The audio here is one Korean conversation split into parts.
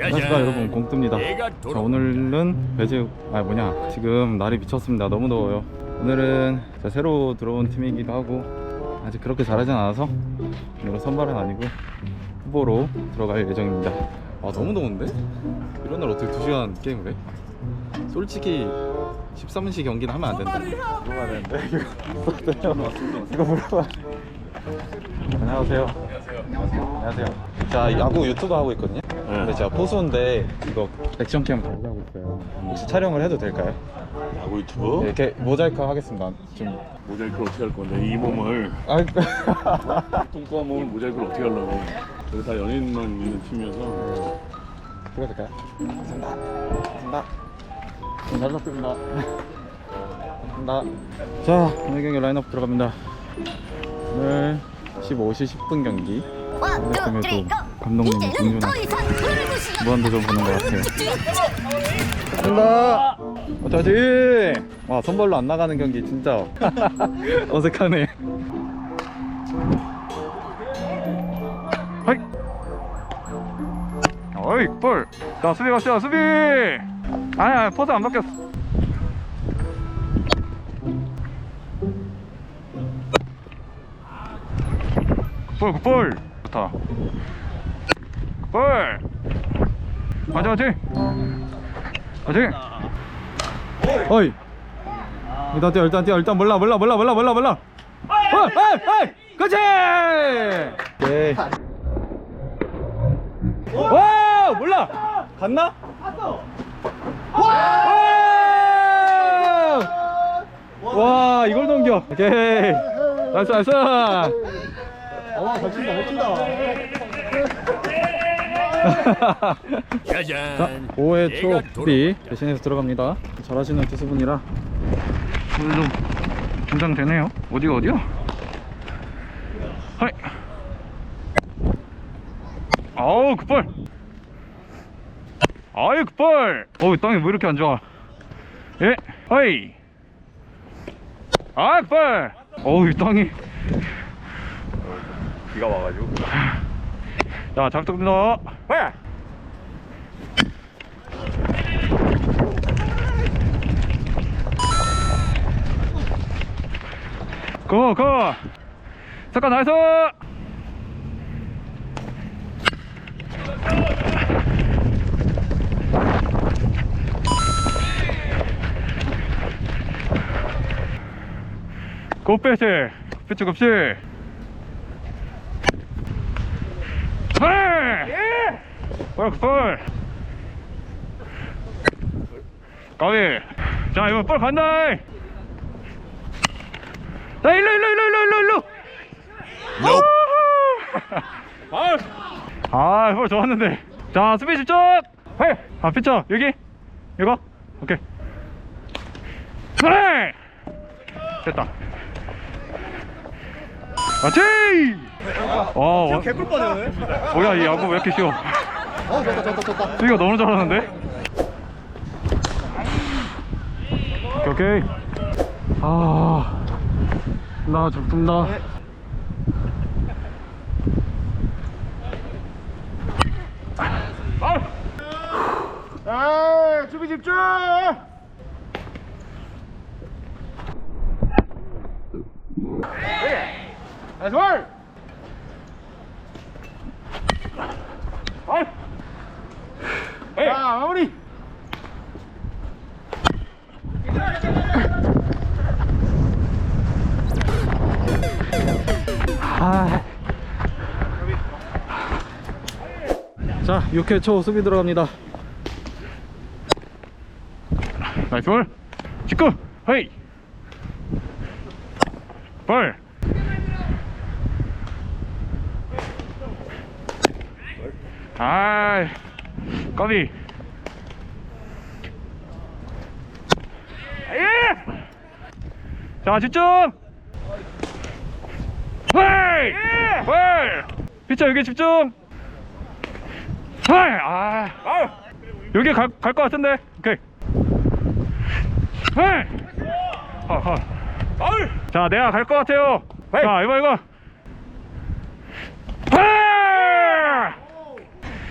안녕하십니까 여러분. 공뚜입니다. 내가 자 오늘은 배제 아 뭐냐. 지금 날이 미쳤습니다. 너무 더워요. 오늘은 자, 새로 들어온 팀이기도 하고 아직 그렇게 잘하진 않아서 오늘은 선발은 아니고 후보로 들어갈 예정입니다. 아 너무 더운데? 이런 날 어떻게 2시간 게임을 해? 솔직히 13분씩 경기는 하면 안 된다. 물어봐야 되는데 이거 이거 물어봐 안녕하세요. 안녕하세요. 자 야구 유튜브 하고 있거든요 근데 제가 포수인데 이거 액션캠 달고 하고 있어요. 혹시 촬영을 해도 될까요? 야구 유튜브 네, 이렇게 모자이크 하겠습니다. 좀 모자이크를 어떻게 할 건데 이 몸을? 아, 뚱뚱한 몸을 모자이크를 어떻게 하려고? 여기 다 연예인만 있는 팀이어서. 그래 될까요? 감사합니다. 감사합니다. 네, 잘 부탁드립니다. 감사합니다. 자 오늘 경기 라인업 들어갑니다. 오늘 15시 10분 경기. 원, 투, 그래도 쓰리, 고! 감독님이 놀고 무한도전 보는 것 같아요. 간다. 어쩌지? 와 선발로 안 나가는 경기 진짜 어색하네. 하이. 어이 볼자 수비 갑시다 수비. 아니야 포즈 안 바뀌었어. 굿볼 굿볼. 좋다 굿볼 맞아 맞지 맞지 어이. 일단 뛰어 일단 뛰어 일단 몰라 몰라 몰라 몰라 몰라 몰라. 어이 어이 그렇지. 오케이 와 몰라. 갔나? 와! 와 이걸 넘겨. 오케이. 나이스 나이스. 자, 짜잔 5회 내 가초 돌아- B 대신해서 들어갑니다. 잘하시는 투수분이라 오늘 좀 긴장되네요. 어디가 어디야? 하이. 아우 급발. 아유 급발. 어우 땅이 왜 이렇게 안 좋아? 예. 하이. 아 급발. 어우 이 땅이. 비가 와가지고 자 작동입니다. 해. 고, 고! 잠깐 나이스! 고 빼세! 빼쪽 없이! 헐! 헐, 헐! 가위! 자, 이거 볼 간다! 자, 일로, 일로, 일로, 일로, 일로, 일로! 아, 아, 볼 좋았는데. 자, 수비 집중! 해! 아, 피쳐, 여기? 이거? 오케이. 해! 됐다. 맞지! 와, 원... 개꿀 뻔해. 뭐야, 이 야구 왜 이렇게 쉬워? 어, 좋다, 좋다, 좋다. 수비가 너무 잘하는데? 오케이, 오케이. 아, 나 죽습니다. 아, 수비 집중! 나이스 볼! 자, 6회 초 수비 들어갑니다. 나이스 볼! 직구! 헤이! 볼! 아, 까비. 예! 자, 집중! 헤이! 볼! 피쳐 여기 집중! 헤이! 아, 여기 갈, 갈것 같은데? 오케이. 헤이! 하, 하. 자, 내가 갈 것 같아요. 자, 이거, 이거. 헤이!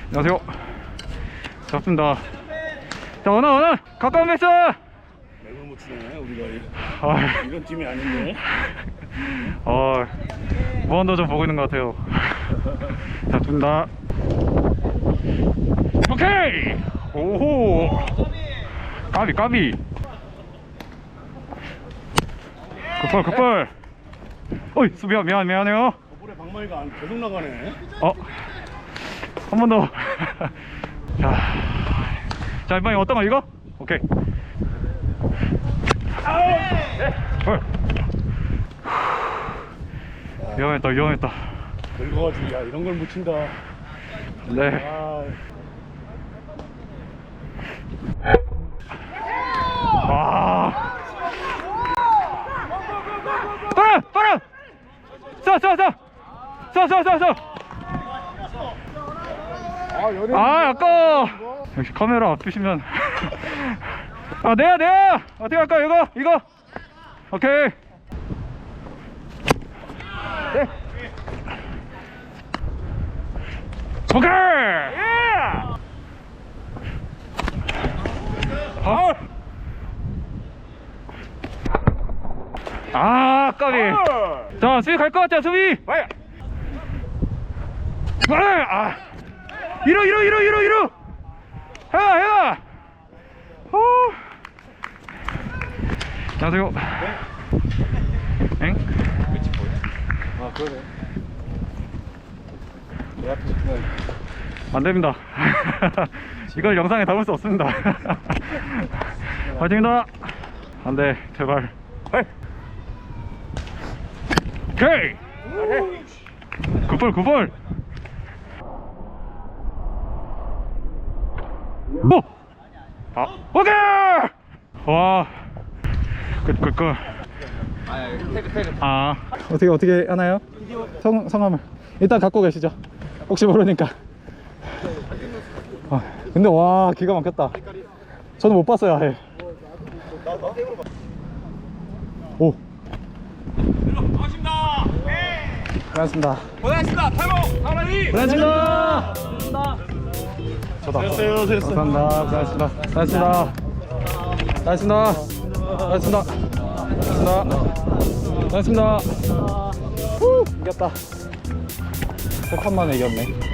안녕하세요. 좋습니다. 자, 원아, 원아! 가까운 패스! 맥을 못 치네 우리가 아, 이런 팀이 아닌데 어, 무한도 좀 보고 있는 것 같아요. 자, 준다. 오케이! 오호! 까비, 까비! 굿볼, 굿볼! 어이, 수비야, 미안, 미안해요. 볼에 방망이가 안- 계속 나가네 어, 한 번 더. 자, 자, 이번에 어떤 거 이거? 오케이. 헐. 위험했다, 위험했다. 늙어가지고 야 이런 걸못 친다 네. 아 아. 빨아, 빨아. 쏴, 쏴, 쏴. 쏴, 쏴, 쏴, 쏴. 아, 아까 역시 카메라 앞두시면 아, 내야, 내야. 어떻게 할까? 이거, 이거. 오케이. 오케이. 파울. 아, 까비. 자, 수비 갈 것 같아, 수비. 빨리. 아. 이러, 이러, 이러, 이러, 이러. 해라, 해라. 어. 안녕하세요. 엥? 아 그러네 안 됩니다. 이걸 영상에 담을 수 없습니다. 화이팅입니다. 안 돼, 제발. 오케이! 굿볼, 굿볼! 오! 아, 오케이! 와, 끝, 끝, 끝. 아, 어떻게, 어떻게 하나요? 성, 성함을. 일단 갖고 계시죠. 혹시 모르니까. 아, 근데 와 기가 막혔다. 저는 못 봤어요. 아예. 오. 고맙습니다. 고맙습니다. 탈모 하나이. 고맙습니다. 저도 됐어 감사합니다. 고맙습니다. 고맙습니다. 고맙습니다. 고맙습니다. 고맙습니다. 고맙습니다. 후, 이겼다. 세 판만에 이겼네.